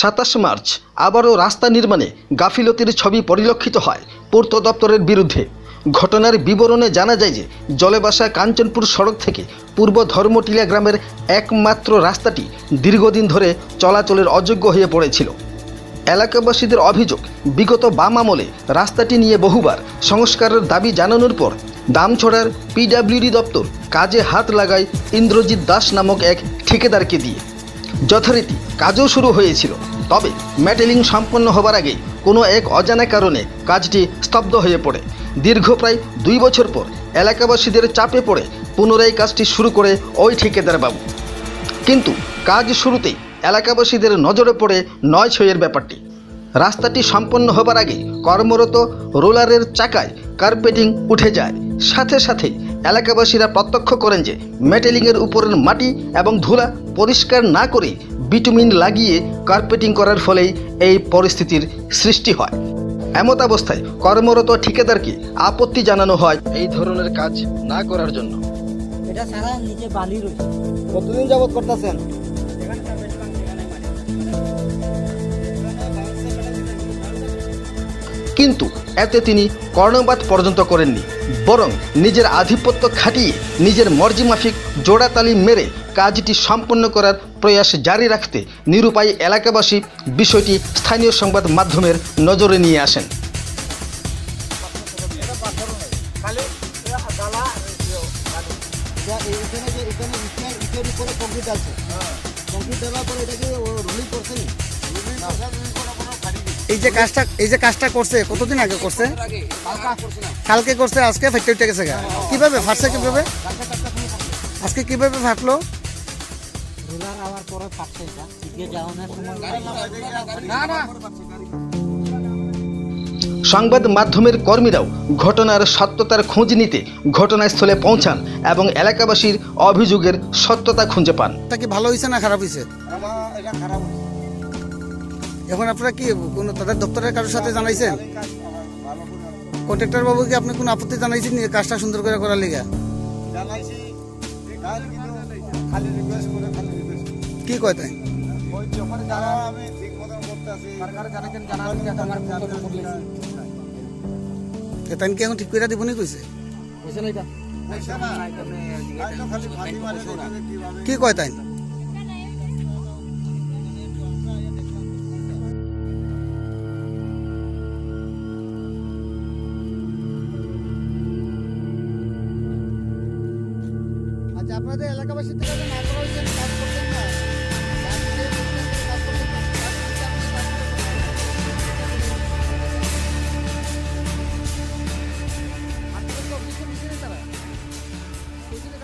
সাতাশ মার্চ আবারও রাস্তা নির্মাণে গাফিলতির ছবি পরিলক্ষিত হয় পূর্ত দপ্তরের বিরুদ্ধে। ঘটনার বিবরণে জানা যায় যে জলেবাসা কাঞ্চনপুর সড়ক থেকে পূর্ব ধর্মটিলা গ্রামের একমাত্র রাস্তাটি দীর্ঘদিন ধরে চলাচলের অযোগ্য হয়ে পড়েছিল। এলাকাবাসীদের অভিযোগ, বিগত বাম আমলে রাস্তাটি নিয়ে বহুবার সংস্কারের দাবি জানানোর পর দামছড়ার পিডাব্লিউডি দপ্তর কাজে হাত লাগায় ইন্দ্রজিৎ দাস নামক এক ঠিকাদারকে দিয়ে। যথারীতি কাজও শুরু হয়েছিল। তবে ম্যাটেলিং সম্পন্ন হবার আগে কোনো এক অজানা কারণে কাজটি স্তব্ধ হয়ে পড়ে। দীর্ঘ প্রায় দুই বছর পর এলাকাবাসীদের চাপে পড়ে পুনরায় কাজটি শুরু করে ওই ঠিকাদার বাবু কিন্তু কাজ শুরুতেই এলাকাবাসীদের নজরে পড়ে নয় ছয়ের ব্যাপারটি। রাস্তাটি সম্পন্ন হবার আগে কর্মরত রোলারের চাকায় কার্পেটিং উঠে যায়। সাথে সাথে এলাকাবাসীরা প্রত্যক্ষ করেন যে মেটেলিংয়ের উপরের মাটি এবং ধুলা পরিষ্কার না করে বিটুমিন লাগিয়ে কার্পেটিং করার ফলেই এই পরিস্থিতির সৃষ্টি হয়। এমত অবস্থায় কর্মরত ঠিকাদারকে আপত্তি জানানো হয় এই ধরনের কাজ না করার জন্য। এটা সারা নিচে বালি রয়েছে। কতদিন যাবত করতেছেন? কিন্তু এতে তিনি কর্ণবাদ পর্যন্ত করেননি বরং নিজের আধিপত্য খাটিয়ে নিজের মর্জি মাফিক জোড়াতালি মেরে কাজটি সম্পন্ন করার প্রয়াস জারি রাখতে নিরুপায়ী এলাকাবাসী বিষয়টি স্থানীয় সংবাদ মাধ্যমের নজরে নিয়ে আসেন। এটা এই- এখানে যে এখানে ইটের ইটের উপরে কংক্রিট দেওয়ার পরে এটাকে রুলিং করছে নি। এই যে কাজটা এই যে কাজটা করছে কতদিন আগে করছে কালকে করছে আজকে ফ্যাক্টরি উঠে গেছে। কীভাবে ফাটছে কীভাবে আজকে কীভাবে ফাটলো রোলার আওয়ার পরে সংবাদ মাধ্যমের কর্মীরাও ঘটনার সত্যতার খোঁজ নিতে ঘটনাস্থলে পৌঁছান এবং এলাকাবাসীর অভিযোগের সত্যতা খুঁজে পান তা কি ভালো হয়েছে না খারাপ হয়েছে এটা খারাপ হয়েছে। এখন আপনারা কি কোনো তাদের দপ্তরের কারোর সাথে জানাইছেন? কন্ট্রাক্টর বাবু কি আপনি কোনো আপত্তি জানাইছেন কাজটা সুন্দর করে করার লিগা? জানাইছি কাজ কিন্তু খালি রিকোয়েস্ট করে খালি রিকোয়েস্ট কি কয় তাই? কি এখন ঠিক করে দিব নি কইছে কি কয় তাই আপনাদের এলাকাবাসী থেকে না করা হয়েছে কাজ করছেন না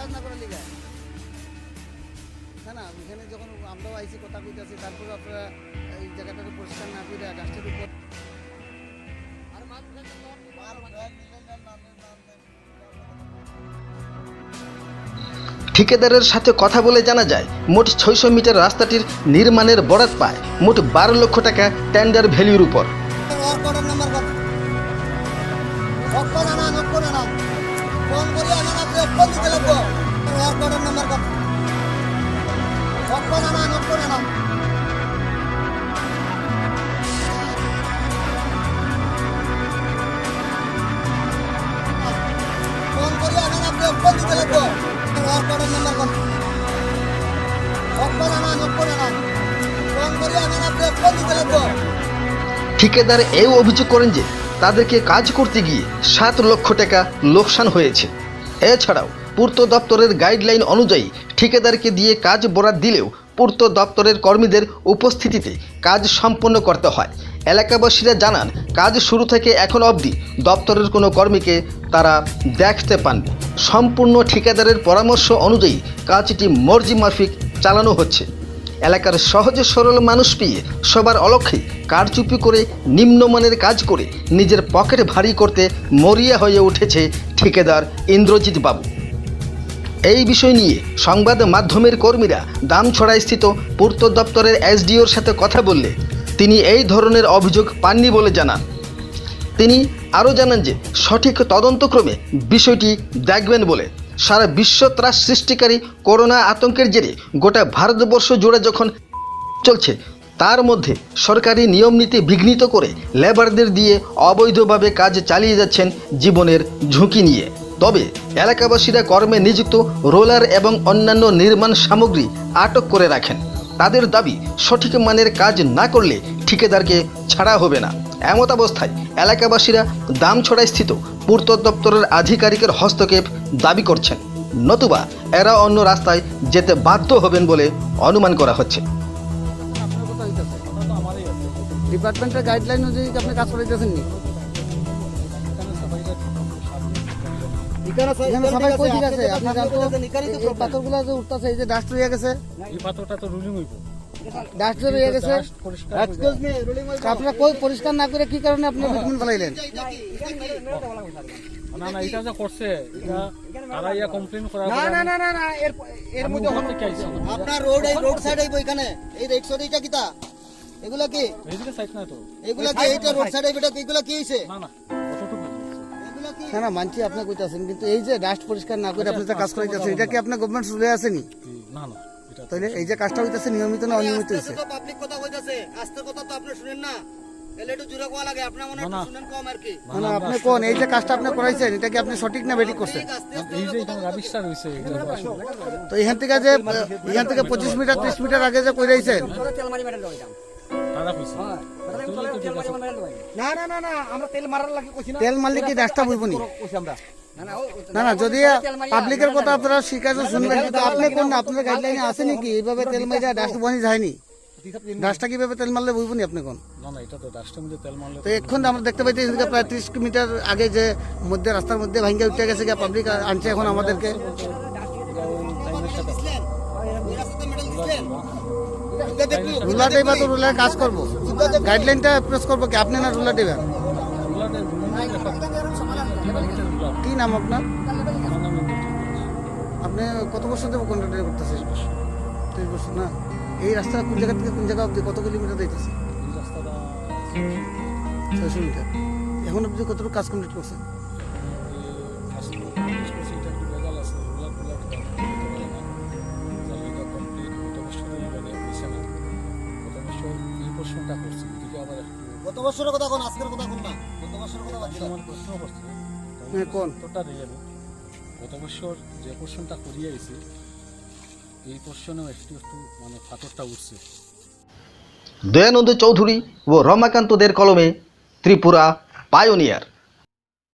না করার লিগা না না এখানে যখন আমরাও আইসি কথা কইতাছি তারপরে আপনারা এই জায়গাটাকে পরিষ্কার না করে গাছটার উপর ঠিকাদারের সাথে কথা বলে জানা যায়, মোট ছয়শো মিটার রাস্তাটির নির্মাণের বরাত পায়, মোট বারো লক্ষ টাকা টেন্ডার ভ্যালুর উপর। ওয়ার্ক অর্ডার ঠিকাদার এও অভিযোগ করেন যে তাদেরকে কাজ করতে গিয়ে সাত লক্ষ টাকা লোকসান হয়েছে। এছাড়াও পূর্ত দপ্তরের গাইডলাইন অনুযায়ী ঠিকাদারকে দিয়ে কাজ বরাদ দিলেও পূর্ত দপ্তরের কর্মীদের উপস্থিতিতে কাজ সম্পন্ন করতে হয়। এলাকাবাসীরা জানান, কাজ শুরু থেকে এখন অবধি দপ্তরের কোনো কর্মীকে তারা দেখতে পাননি। সম্পূর্ণ ঠিকাদারের পরামর্শ অনুযায়ী কাজটি মর্জি মাফিক চালানো হচ্ছে। এলাকার সহজে সরল মানুষ পেয়ে সবার অলক্ষে কারচুপি করে নিম্নমানের কাজ করে নিজের পকেট ভারী করতে মরিয়া হয়ে উঠেছে ঠিকাদার ইন্দ্রজিৎ বাবু। এই বিষয় নিয়ে সংবাদ মাধ্যমের কর্মীরা দামছড়ায় স্থিত পূর্ত দপ্তরের এসডিওর সাথে কথা বললে তিনি এই ধরনের অভিযোগ পাননি বলে জানান। তিনি আরও জানান যে সঠিক তদন্তক্রমে বিষয়টি দেখবেন বলে সারা বিশ্ব ত্রাস সৃষ্টিকারী করোনা আতঙ্কের জেরে গোটা ভারতবর্ষ জুড়ে যখন চলছে, তার মধ্যে সরকারি নিয়মনীতি বিঘ্নিত করে লেবারদের দিয়ে অবৈধভাবে কাজ চালিয়ে যাচ্ছেন জীবনের ঝুঁকি নিয়ে। তবে এলাকাবাসীরা কর্মে নিযুক্ত রোলার এবং অন্যান্য নির্মাণ সামগ্রী আটক করে রাখেন। তাদের দাবি সঠিক মানের কাজ না করলে ঠিকাদারকে ছাড়া হবে না। এমত অবস্থায় এলাকাবাসীরা দামছড়ায় স্থিত পূর্ত দপ্তরের আধিকারিকের হস্তক্ষেপ দাবি করছেন। নতুবা এরা অন্য রাস্তায় যেতে বাধ্য হবেন বলে অনুমান করা হচ্ছে। ডিপার্টমেন্টের গাইডলাইন অনুযায়ী আপনি কাজ করাইতেছেন নি? এখানে সবাই কই ঠিক আছে? আপনি জানতো এই পাথরগুলো যে উঠতেছে এই যে ডাস্ট হয়ে গেছে। এই পাথরটা তো রুলিং হইব। ডাস্ট হয়ে গেছে আপনারা কই পরিষ্কার না করে কি কারণে আপনি ভিটামিন ফেলাইলেন না না এটা যে করছে তারা ইয়া কমপ্লেন করার না, না, না, না, না, এর এর মধ্যে হলো থেকে আইছে আপনার রোড এই রোড সাইড আইবো এখানে এই রাইট সাইড এইটা কিতা এগুলা কি এইদিকে সাইড না তো এগুলা কি এইটা রোড সাইড আইবো এটা এগুলা কি হইছে না না কতটুকু এগুলা কি না না মানছি আপনি কইতাছেন কিন্তু এই যে ডাস্ট পরিষ্কার না করে আপনি যে কাজ করাইতেছেন এটা কি আপনার গভর্নমেন্ট রুলে আসেনি না না তাহলে এই যে কাজটা হইতেছে নিয়মিত না অনিয়মিত হইছে? পাবলিক কথা কইতাছে আস্তে কথা তো আপনি শুনেন না। এলে একটু জোরে কোয়া লাগে আপনি মনে একটু শুনেন কম আর কি। না না আপনি কোন এই যে কাজটা আপনি করাইছেন এটা কি আপনি সঠিক না বেঠিক করছেন? এই যে এখানে রাবিশটা রয়েছে এটা তো এখান থেকে যে এখান থেকে পঁচিশ মিটার ত্রিশ মিটার আগে যে কইরাইছেন? তো না না না না আমরা তেল মারার লাগে কইছি না। তেল মারলে কি বুঝবনি কইছি আমরা। না না যদি পাবলিকের কথা আপনারা শিকার শুনবেন কিন্তু আপনি কোন আপনার গাইডলাইনে আছে নাকি এইভাবে তেল মাইরা ডাস্ট বনি যায়নি? ডাস্টটা কীভাবে তেল মারলে বুঝবনি আপনি কোন? তো এখন আমরা দেখতে পাইতেছি প্রায় ত্রিশ মিটার আগে যে মধ্যে রাস্তার মধ্যে ভাঙ্গে উঠে গেছে পাবলিক আনছে এখন আমাদেরকে। রুলার দেবা তো রুলার কাজ করব। গাইডলাইনটা প্রেস করব কি? আপনি না রুলার দেবেন কি নাম আপনার। আপনি কত বছর দেবো কন্ট্রাক্টর করতেছে ত্রিশ বছর? না? এই রাস্তা কোন জায়গা থেকে কোন জায়গা অব্দি কত কিলোমিটার দিতেছে ছয়শো মিটার। এখন অব্দি কতটুকু কাজ কমপ্লিট করছেন? গত বছরের কথা কোন আজকের কথা কোন না। গত বছরের কথা বাদ দিলাম। প্রশ্ন করছে হ্যাঁ, কোন? গত বছর যে পোর্শনটা করিয়ে এই পোর্শনেও একটু একটু মানে পাথরটা উঠছে। দয়ানন্দ চৌধুরী ও রমাকান্তদের কলমে ত্রিপুরা পায়োনিয়ার।